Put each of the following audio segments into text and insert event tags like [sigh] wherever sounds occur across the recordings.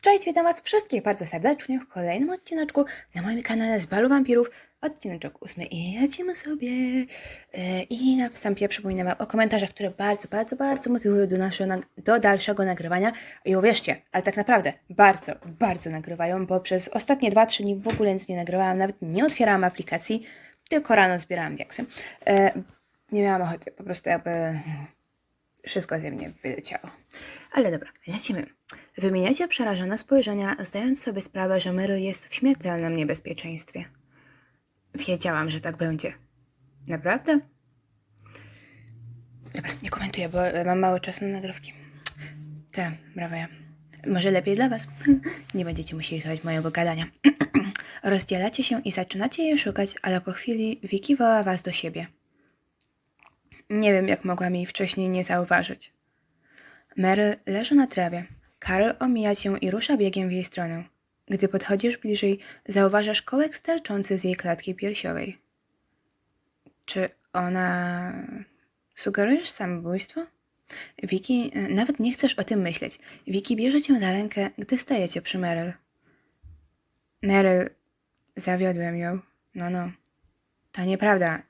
Cześć, witam Was wszystkich bardzo serdecznie w kolejnym odcineczku na moim kanale z Balu Wampirów. Odcineczek ósmy i lecimy sobie. Yy, I na wstępie przypominam o komentarzach, które bardzo, bardzo, bardzo motywują do, naszego, do dalszego nagrywania. I uwierzcie, ale tak naprawdę bardzo, bardzo nagrywają, bo przez ostatnie 2-3 dni w ogóle nic nie nagrywałam, nawet nie otwierałam aplikacji, tylko rano zbierałam diaksy. Yy, nie miałam ochoty, po prostu jakby wszystko ze mnie wyleciało. Ale dobra, lecimy. Wymieniacie przerażone spojrzenia, zdając sobie sprawę, że Meryl jest w śmiertelnym niebezpieczeństwie. Wiedziałam, że tak będzie. Naprawdę? Dobra, nie komentuję, bo mam mało czasu na nagrywki. Tak, brawo ja. Może lepiej dla was. [laughs] Nie będziecie musieli słuchać mojego gadania. [clears throat] Rozdzielacie się i zaczynacie je szukać, ale po chwili Vicky woła was do siebie. Nie wiem, jak mogłam jej wcześniej nie zauważyć. Mary leży na trawie. Karl omija cię i rusza biegiem w jej stronę. Gdy podchodzisz bliżej, zauważasz kołek sterczący z jej klatki piersiowej. Czy ona... Sugerujesz samobójstwo? Wiki, e, nawet nie chcesz o tym myśleć. Wiki bierze cię za rękę, gdy stajecie przy Meryl. Meryl, zawiodłem ją. No, no. To nieprawda.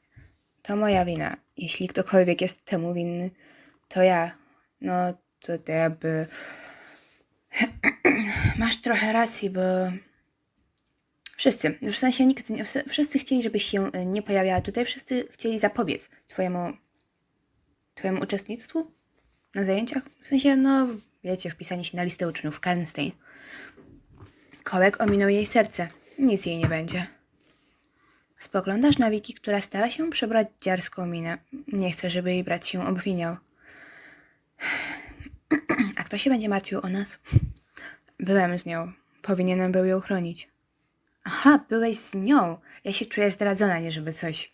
To moja wina. Jeśli ktokolwiek jest temu winny, to ja. No, to jakby... [clears throat] Masz trochę racji, bo... Wszyscy, w sensie nikt, wszyscy chcieli, żebyś się e, nie pojawiała tutaj, wszyscy chcieli zapobiec twojemu, twojemu uczestnictwu na zajęciach. W sensie, no, wiecie, wpisanie się na listę uczniów, Kallenstein. Kołek ominął jej serce. Nic jej nie będzie. Spoglądasz na Wiki, która stara się przybrać dziarską minę. Nie chce, żeby jej brat się obwiniał. Kto się będzie martwił o nas? Byłem z nią. Powinienem był ją chronić. Aha, byłeś z nią. Ja się czuję zdradzona, nie żeby coś.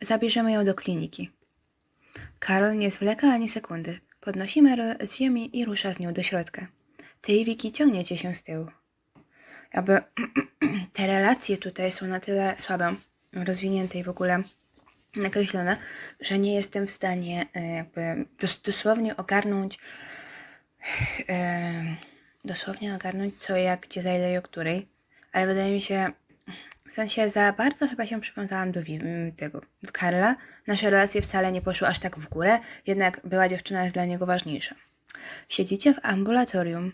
Zabierzemy ją do kliniki. Karol nie zwleka ani sekundy. Podnosi Meryl z ziemi i rusza z nią do środka. Ty i Wiki ciągniecie się z tyłu. Jakby [clears throat] te relacje tutaj są na tyle słabe, rozwinięte i w ogóle nakreślone, że nie jestem w stanie e, jakby dos- dosłownie ogarnąć dosłownie ogarnąć co, jak, gdzie, za ile i o której, ale wydaje mi się, w sensie za bardzo chyba się przywiązałam do tego do Karla. Nasze relacje wcale nie poszły aż tak w górę, jednak była dziewczyna jest dla niego ważniejsza. Siedzicie w ambulatorium,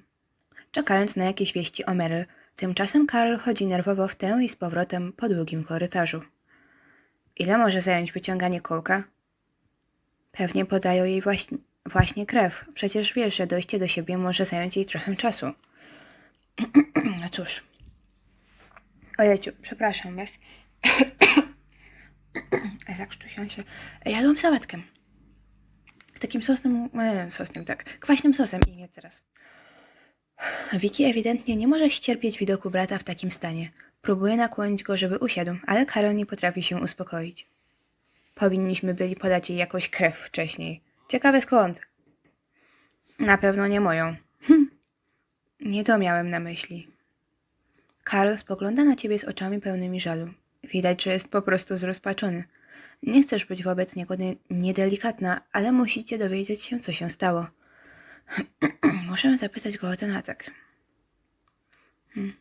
czekając na jakieś wieści o Meryl. Tymczasem Karl chodzi nerwowo w tę i z powrotem po długim korytarzu. Ile może zająć wyciąganie kołka? Pewnie podają jej właśnie, właśnie krew. Przecież wiesz, że dojście do siebie może zająć jej trochę czasu. [clears throat] No cóż. Ojejciu, przepraszam was. [clears throat] Zakrztusiłam się. Jadłam sałatkę. Z takim sosem, e, sosem, tak, kwaśnym sosem i nie teraz. Wiki ewidentnie nie może ścierpieć widoku brata w takim stanie. Próbuje nakłonić go, żeby usiadł, ale Karol nie potrafi się uspokoić. Powinniśmy byli podać jej jakąś krew wcześniej. Ciekawe skąd. Na pewno nie moją. Hm. Nie to miałem na myśli. Karl spogląda na ciebie z oczami pełnymi żalu. Widać, że jest po prostu zrozpaczony. Nie chcesz być wobec niego nie- niedelikatna, ale musicie dowiedzieć się, co się stało. [clears throat] Muszę zapytać go o ten atak. Hmm.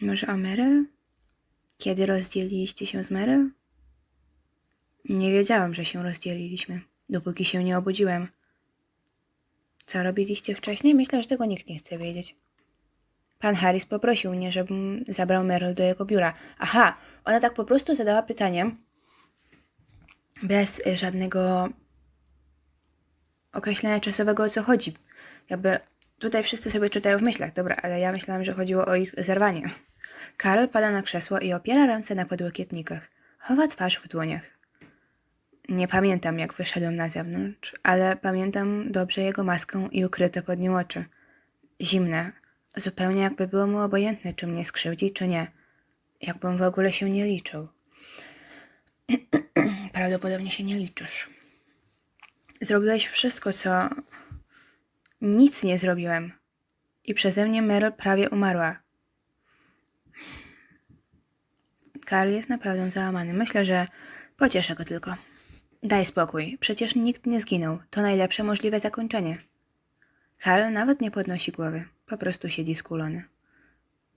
Może o Meryl? Kiedy rozdzieliliście się z Meryl? Nie wiedziałam, że się rozdzieliliśmy, dopóki się nie obudziłem. Co robiliście wcześniej? Myślę, że tego nikt nie chce wiedzieć. Pan Harris poprosił mnie, żebym zabrał Meryl do jego biura. Aha, ona tak po prostu zadała pytanie, bez żadnego określenia czasowego, o co chodzi. Jakby tutaj wszyscy sobie czytają w myślach, dobra, ale ja myślałam, że chodziło o ich zerwanie. Karol pada na krzesło i opiera ręce na podłokietnikach. Chowa twarz w dłoniach. Nie pamiętam, jak wyszedłem na zewnątrz, ale pamiętam dobrze jego maskę i ukryte pod nią oczy. Zimne, zupełnie jakby było mu obojętne, czy mnie skrzywdzi, czy nie. Jakbym w ogóle się nie liczył. [clears throat] Prawdopodobnie się nie liczysz. Zrobiłeś wszystko, co. Nic nie zrobiłem. I przeze mnie Meryl prawie umarła. Karl jest naprawdę załamany. Myślę, że pocieszę go tylko. Daj spokój. Przecież nikt nie zginął. To najlepsze możliwe zakończenie. Karl nawet nie podnosi głowy, po prostu siedzi skulony.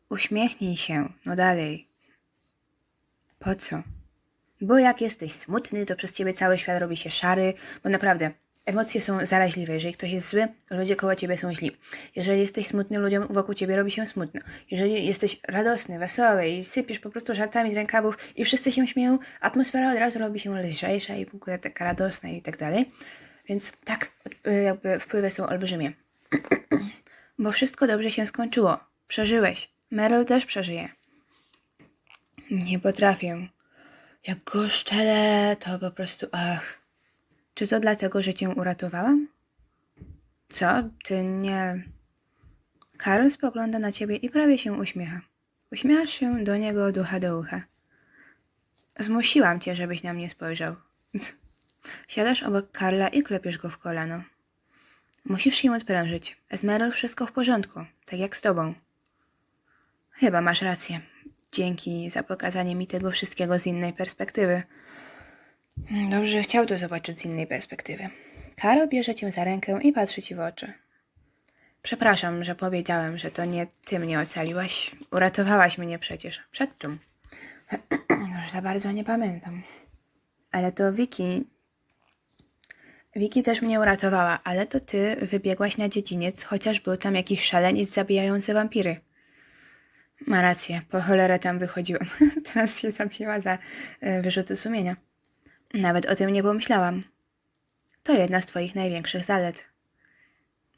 Uśmiechnij się, no dalej. Po co? Bo jak jesteś smutny, to przez ciebie cały świat robi się szary, bo naprawdę emocje są zaraźliwe. Jeżeli ktoś jest zły, ludzie koło ciebie są źli. Jeżeli jesteś smutny, ludziom wokół ciebie robi się smutno. Jeżeli jesteś radosny, wesoły i sypiesz po prostu żartami z rękawów i wszyscy się śmieją, atmosfera od razu robi się lżejsza i w ogóle taka radosna i tak dalej. Więc tak, y, jakby wpływy są olbrzymie. [clears throat] Bo wszystko dobrze się skończyło. Przeżyłeś. Meryl też przeżyje. Nie potrafię. Jak go szczelę, to po prostu ach. Czy to dlatego, że cię uratowałam? Co? Ty nie... Karol spogląda na ciebie i prawie się uśmiecha. Uśmiechasz się do niego od ucha do ucha. Zmusiłam cię, żebyś na mnie spojrzał. [laughs] Siadasz obok Karla i klepiesz go w kolano. Musisz się odprężyć. Z Meryl wszystko w porządku, tak jak z tobą. Chyba masz rację. Dzięki za pokazanie mi tego wszystkiego z innej perspektywy. Dobrze, chciał to zobaczyć z innej perspektywy. Karol bierze cię za rękę i patrzy ci w oczy. Przepraszam, że powiedziałem, że to nie ty mnie ocaliłaś. Uratowałaś mnie przecież. Przed czym? [clears throat] Już za bardzo nie pamiętam. Ale to Wiki. Wiki też mnie uratowała, ale to ty wybiegłaś na dziedziniec, chociaż był tam jakiś szaleniec zabijający wampiry. Ma rację, po cholerę tam wychodziłam. [laughs] Teraz się zabiła za e, wyrzuty sumienia. Nawet o tym nie pomyślałam. To jedna z twoich największych zalet.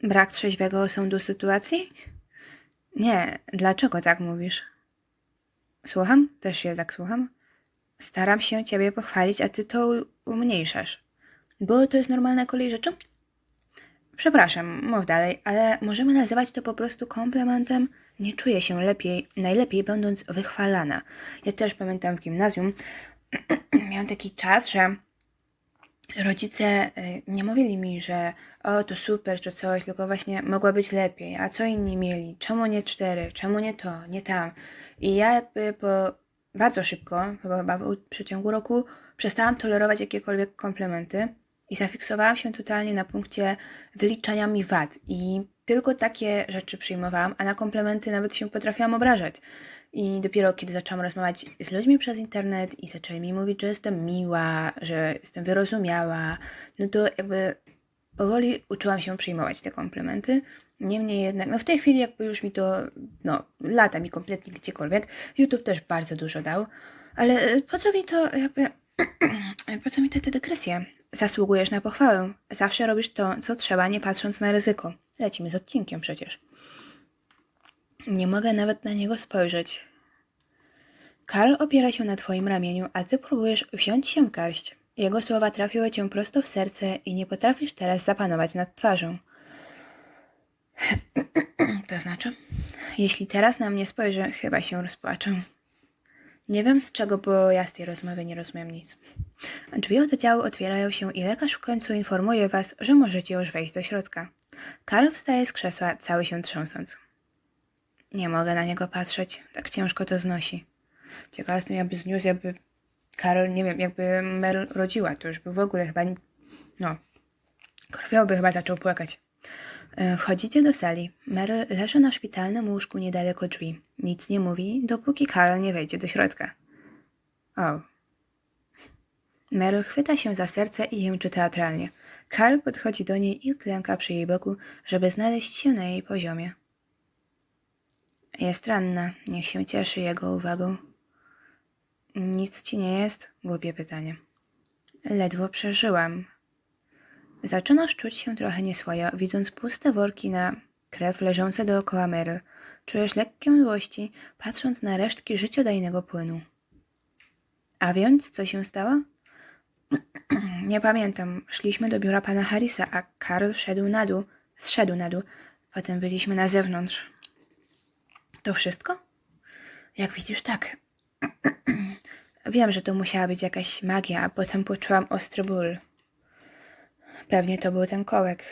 Brak trzeźwego osądu sytuacji? Nie, dlaczego tak mówisz? Słucham? Też się tak słucham? Staram się ciebie pochwalić, a ty to umniejszasz. Bo to jest normalna kolej rzeczy? Przepraszam, mów dalej, ale możemy nazywać to po prostu komplementem. Nie czuję się lepiej, najlepiej będąc wychwalana. Ja też pamiętam w gimnazjum, [clears throat] miałam taki czas, że rodzice y, nie mówili mi, że o, to super, czy coś, tylko właśnie mogła być lepiej. A co inni mieli? Czemu nie cztery? Czemu nie to? Nie tam? I ja jakby po bardzo szybko, chyba w przeciągu roku, przestałam tolerować jakiekolwiek komplementy i zafiksowałam się totalnie na punkcie wyliczania mi wad. I tylko takie rzeczy przyjmowałam, a na komplementy nawet się potrafiłam obrażać. I dopiero kiedy zaczęłam rozmawiać z ludźmi przez internet i zaczęli mi mówić, że jestem miła, że jestem wyrozumiała, no to jakby powoli uczyłam się przyjmować te komplementy. Niemniej jednak, no w tej chwili jakby już mi to, no, lata mi kompletnie gdziekolwiek. YouTube też bardzo dużo dał, ale e, po co mi to jakby, [clears throat] po co mi te, te dygresje? Zasługujesz na pochwałę. Zawsze robisz to, co trzeba, nie patrząc na ryzyko. Lecimy z odcinkiem przecież. Nie mogę nawet na niego spojrzeć. Karl opiera się na twoim ramieniu, a ty próbujesz wziąć się garść. Jego słowa trafiły cię prosto w serce i nie potrafisz teraz zapanować nad twarzą. [clears throat] To znaczy? Jeśli teraz na mnie spojrzy, chyba się rozpłaczę. Nie wiem z czego, bo ja z tej rozmowy nie rozumiem nic. Drzwi od działu otwierają się i lekarz w końcu informuje was, że możecie już wejść do środka. Karl wstaje z krzesła, cały się trząsąc. Nie mogę na niego patrzeć, tak ciężko to znosi. Ciekawa jestem, jakby zniósł, jakby Karol, nie wiem, jakby Meryl rodziła, to już by w ogóle chyba, no, krwiowy chyba zaczął płakać. E, Wchodzicie do sali. Meryl leży na szpitalnym łóżku niedaleko drzwi. Nic nie mówi, dopóki Karol nie wejdzie do środka. O. Meryl chwyta się za serce i jęczy teatralnie. Karl podchodzi do niej i klęka przy jej boku, żeby znaleźć się na jej poziomie. Jest ranna, niech się cieszy jego uwagą. Nic ci nie jest? Głupie pytanie. Ledwo przeżyłam. Zaczynasz czuć się trochę nieswojo, widząc puste worki na krew leżące dookoła Meryl. Czujesz lekkie mdłości, patrząc na resztki życiodajnego płynu. A więc, co się stało? Nie pamiętam. Szliśmy do biura pana Harrisa, a Karl szedł na dół. Zszedł na dół. Potem byliśmy na zewnątrz. To wszystko? Jak widzisz, tak. [clears throat] Wiem, że to musiała być jakaś magia, a potem poczułam ostry ból. Pewnie to był ten kołek.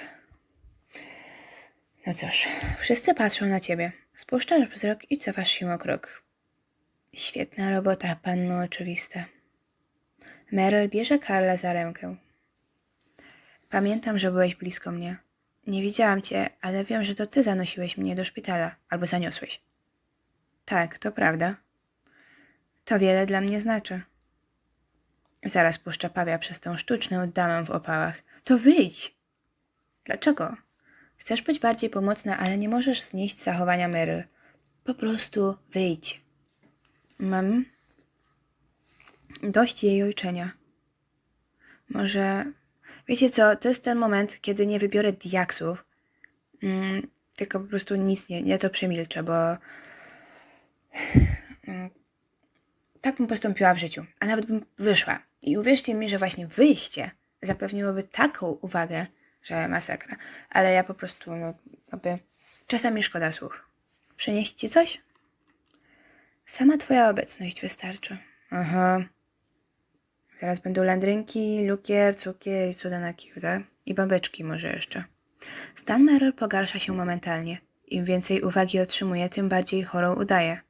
No cóż, wszyscy patrzą na ciebie. Spuszczasz wzrok i cofasz się o krok. Świetna robota, panno oczywista. Meryl bierze Karla za rękę. Pamiętam, że byłeś blisko mnie. Nie widziałam cię, ale wiem, że to ty zanosiłeś mnie do szpitala. Albo zaniosłeś. Tak, to prawda. To wiele dla mnie znaczy. Zaraz puszcza pawia przez tą sztuczną damę w opałach. To wyjdź! Dlaczego? Chcesz być bardziej pomocna, ale nie możesz znieść zachowania Meryl. Po prostu wyjdź. Mam dość jej ojczenia. Może. Wiecie co, to jest ten moment, kiedy nie wybiorę diaksów. Mm, tylko po prostu nic nie, nie to przemilczę, bo. Mm, tak bym postąpiła w życiu, a nawet bym wyszła. I uwierzcie mi, że właśnie wyjście zapewniłoby taką uwagę, że masakra. Ale ja po prostu, no, jakby czasami szkoda słów. Przynieść ci coś? Sama twoja obecność wystarczy. Aha. Zaraz będą landrynki, lukier, cukier i cuda na kiuda. I babeczki może jeszcze. Stan Meryl pogarsza się momentalnie. Im więcej uwagi otrzymuje, tym bardziej chorą udaje.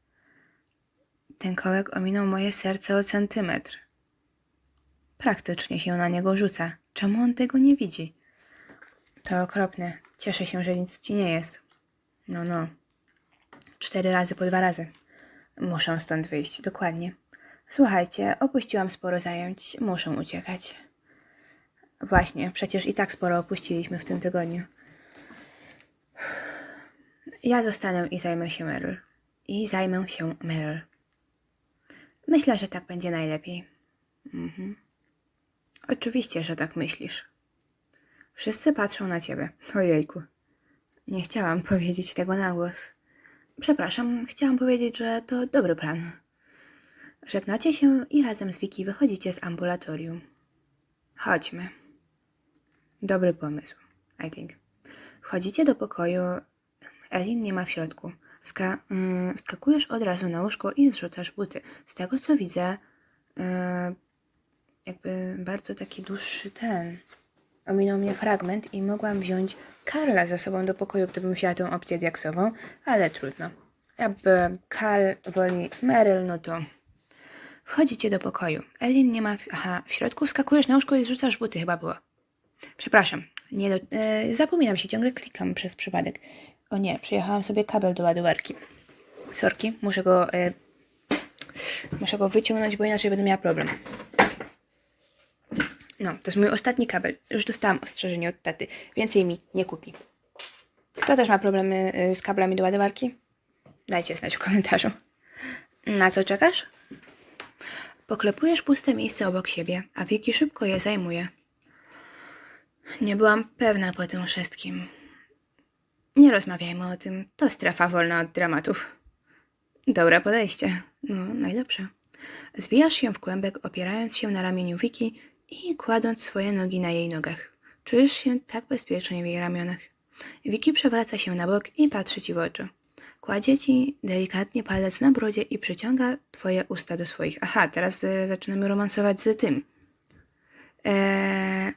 Ten kołek ominął moje serce o centymetr. Praktycznie się na niego rzuca. Czemu on tego nie widzi? To okropne. Cieszę się, że nic ci nie jest. No, no. Cztery razy po dwa razy. Muszę stąd wyjść, dokładnie. Słuchajcie, opuściłam sporo zajęć, muszę uciekać. Właśnie, przecież i tak sporo opuściliśmy w tym tygodniu. Ja zostanę i zajmę się Meryl. I zajmę się Meryl. Myślę, że tak będzie najlepiej. Mhm. Oczywiście, że tak myślisz. Wszyscy patrzą na ciebie. Ojejku. Nie chciałam powiedzieć tego na głos. Przepraszam, chciałam powiedzieć, że to dobry plan. Żegnacie się i razem z Wiki wychodzicie z ambulatorium. Chodźmy. Dobry pomysł, I think. Wchodzicie do pokoju. Elin nie ma w środku. Wska- mm, wskakujesz od razu na łóżko i zrzucasz buty. Z tego co widzę, yy, jakby bardzo taki dłuższy ten. Ominął mnie fragment i mogłam wziąć Karla ze sobą do pokoju, gdybym wzięła tę opcję diaksową, ale trudno. Jakby Karl woli Meryl, no to wchodzicie do pokoju. Elin nie ma... W... Aha, w środku wskakujesz na łóżko i zrzucasz buty, chyba było. Przepraszam, nie do... e, zapominam się, ciągle klikam przez przypadek. O nie, przyjechałam sobie kabel do ładowarki. Sorki, muszę go... E, muszę go wyciągnąć, bo inaczej będę miała problem. No, to jest mój ostatni kabel. Już dostałam ostrzeżenie od taty. Więcej mi nie kupi. Kto też ma problemy y, z kablami do ładowarki? Dajcie znać w komentarzu. Na co czekasz? Poklepujesz puste miejsce obok siebie, a Wiki szybko je zajmuje. Nie byłam pewna po tym wszystkim. Nie rozmawiajmy o tym. To strefa wolna od dramatów. Dobre podejście. No, najlepsze. Zwijasz się w kłębek, opierając się na ramieniu Wiki i kładąc swoje nogi na jej nogach. Czujesz się tak bezpiecznie w jej ramionach. Wiki przewraca się na bok i patrzy ci w oczy. Kładzie ci delikatnie palec na brodzie i przyciąga twoje usta do swoich. Aha, teraz e, zaczynamy romansować z tym. Eee,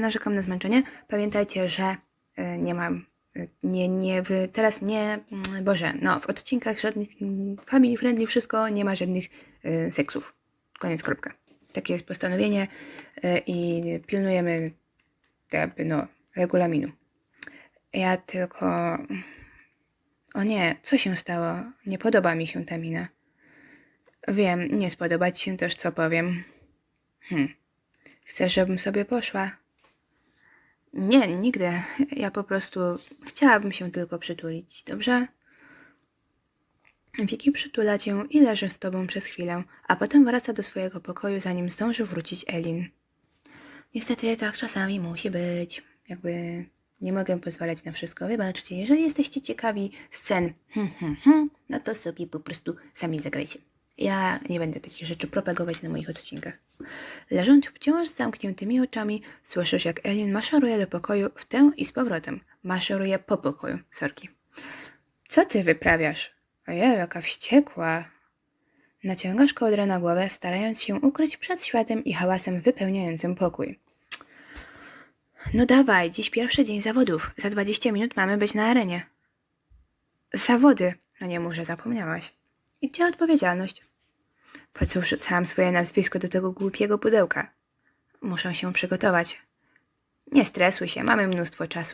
narzekam na zmęczenie. Pamiętajcie, że e, nie mam, nie, nie, teraz nie, mm, Boże, no, w odcinkach żadnych mm, family friendly wszystko, nie ma żadnych seksów. Koniec, kropka. Takie jest postanowienie i pilnujemy jakby, no, regulaminu. Ja tylko... O nie, co się stało? Nie podoba mi się ta mina. Wiem, nie spodoba ci się też, co powiem. Hm. Chcesz, żebym sobie poszła? Nie, nigdy. Ja po prostu chciałabym się tylko przytulić, dobrze? Wiki przytula cię i leży z tobą przez chwilę, a potem wraca do swojego pokoju, zanim zdąży wrócić Elin. Niestety tak czasami musi być. Jakby nie mogę pozwalać na wszystko. Wybaczcie, jeżeli jesteście ciekawi scen, hmm, hmm, hmm, no to sobie po prostu sami zagrajcie. Ja nie będę takich rzeczy propagować na moich odcinkach. Leżąc wciąż z zamkniętymi oczami, słyszysz jak Elin maszeruje do pokoju w tę i z powrotem. Maszeruje po pokoju, sorki. Co ty wyprawiasz? Ojej, jaka wściekła. Naciągasz kołdrę na głowę, starając się ukryć przed światem i hałasem wypełniającym pokój. No dawaj, dziś pierwszy dzień zawodów. Za 20 minut mamy być na arenie. Zawody. No nie mów, że zapomniałaś. I gdzie odpowiedzialność? Po co wrzucałam swoje nazwisko do tego głupiego pudełka? Muszę się przygotować. Nie stresuj się, mamy mnóstwo czasu.